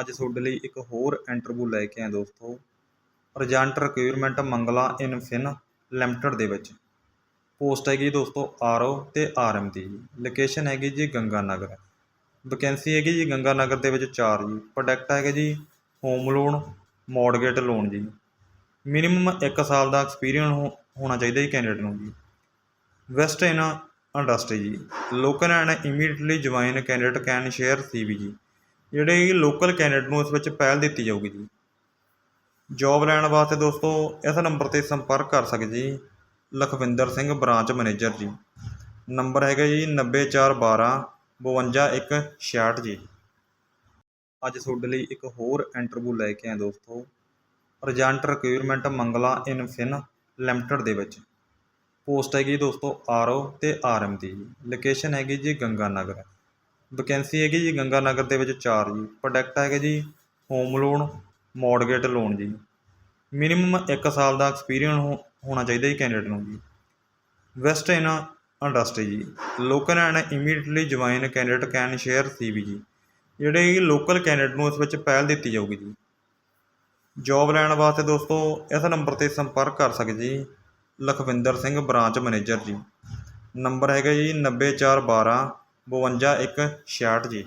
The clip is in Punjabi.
ਅੱਜ ਤੁਹਾਡੇ ਲਈ ਇੱਕ ਹੋਰ ਇੰਟਰਵਿਊ ਲੈ ਕੇ ਆਏ ਦੋਸਤੋ। ਰਜੰਟ ਰਿਕੁਆਇਰਮੈਂਟ ਮੰਗਲਾ ਇਨਫਿਨ ਲਿਮਟਿਡ ਦੇ ਵਿੱਚ। ਪੋਸਟ ਹੈਗੀ ਦੋਸਤੋ ਆਰਓ ਤੇ ਆਰਐਮ ਦੀ ਜੀ ਲੋਕੇਸ਼ਨ ਹੈਗੀ ਜੀ ਗੰਗਾ ਨਗਰ ਵੈਕੈਂਸੀ ਹੈਗੀ ਜੀ ਗੰਗਾ ਨਗਰ ਦੇ ਵਿੱਚ ਚਾਰ ਜੀ। ਪ੍ਰੋਡਕਟ ਹੈਗਾ ਜੀ ਹੋਮ ਲੋਨ ਮੌਡਗੇਟ ਲੋਨ ਜੀ। ਮਿਨੀਮਮ 1 ਸਾਲ ਦਾ ਐਕਸਪੀਰੀਅੰਸ ਹੋਣਾ ਚਾਹੀਦਾ ਜੀ ਕੈਂਡੀਡੇਟ ਨੂੰ ਜੀ। ਵੈਸਟ ਇਨ ਇੰਡਸਟਰੀ ਜੀ। Local and immediately join candidate can share CV ਜੀ। ਜਿਹੜੇ ਲੋਕਲ ਕੈਂਡੀਡੇਟ ਨੂੰ ਇਸ ਵਿੱਚ ਪਹਿਲ ਦਿੱਤੀ ਜਾਊਗੀ ਜੀ। ਜੌਬ ਲੈਣ ਵਾਸਤੇ ਦੋਸਤੋ, ਇਸ ਨੰਬਰ ਤੇ ਸੰਪਰਕ ਕਰ ਸਕਦੇ ਜੀ। ਲਖਵਿੰਦਰ ਸਿੰਘ ਬ੍ਰਾਂਚ ਮੈਨੇਜਰ ਜੀ। ਨੰਬਰ ਹੈਗਾ ਜੀ 90412 52166 ਜੀ। ਅੱਜ ਤੁਹਾਡੇ ਲਈ ਇੱਕ ਹੋਰ ਇੰਟਰਵਿਊ ਲੈ ਕੇ ਆਏ ਦੋਸਤੋ। ਰਜੰਟ ਰਿਕੁਆਇਰਮੈਂਟ ਮੰਗਲਾ ਇਨਫਿਨ ਲਿਮਟਿਡ ਦੇ ਵਿੱਚ। ਪੋਸਟ ਹੈਗੀ ਦੋਸਤੋ ਆਰਓ ਤੇ ਆਰਐਮ ਦੀ। ਜੀ ਲੋਕੇਸ਼ਨ ਹੈਗੀ ਜੀ ਗੰਗਾ ਨਗਰ ਵੈਕੈਂਸੀ ਹੈਗੀ ਜੀ ਗੰਗਾ ਨਗਰ ਦੇ ਵਿੱਚ ਚਾਰ ਜੀ। ਪ੍ਰੋਡਕਟ ਹੈਗਾ ਜੀ ਹੋਮ ਲੋਨ, ਮੌਡਗੇਟ ਲੋਨ ਜੀ। ਮਿਨੀਮਮ 1 ਸਾਲ ਦਾ ਐਕਸਪੀਰੀਅੰਸ ਹੋਣਾ ਚਾਹੀਦਾ ਜੀ ਕੈਂਡੀਡੇਟ ਨੂੰ ਜੀ। ਵੈਸਟ ਇਨ ਇੰਡਸਟਰੀ ਜੀ। Local and immediately join candidate can share CV ਜੀ। ਜਿਹੜੇ ਕਿ ਲੋਕਲ ਕੈਂਡੀਡੇਟ ਨੂੰ ਇਸ ਵਿੱਚ ਪਹਿਲ ਦਿੱਤੀ ਜਾਊਗੀ ਜੀ। ਜੌਬ ਲੈਣ ਵਾਸਤੇ ਦੋਸਤੋ, ਇਸ ਨੰਬਰ ਤੇ ਸੰਪਰਕ ਕਰ ਸਕਦੇ ਜੀ। ਲਖਵਿੰਦਰ ਸਿੰਘ ਬ੍ਰਾਂਚ ਮੈਨੇਜਰ ਜੀ। ਨੰਬਰ ਹੈਗਾ ਜੀ 90412 52166 ਜੀ।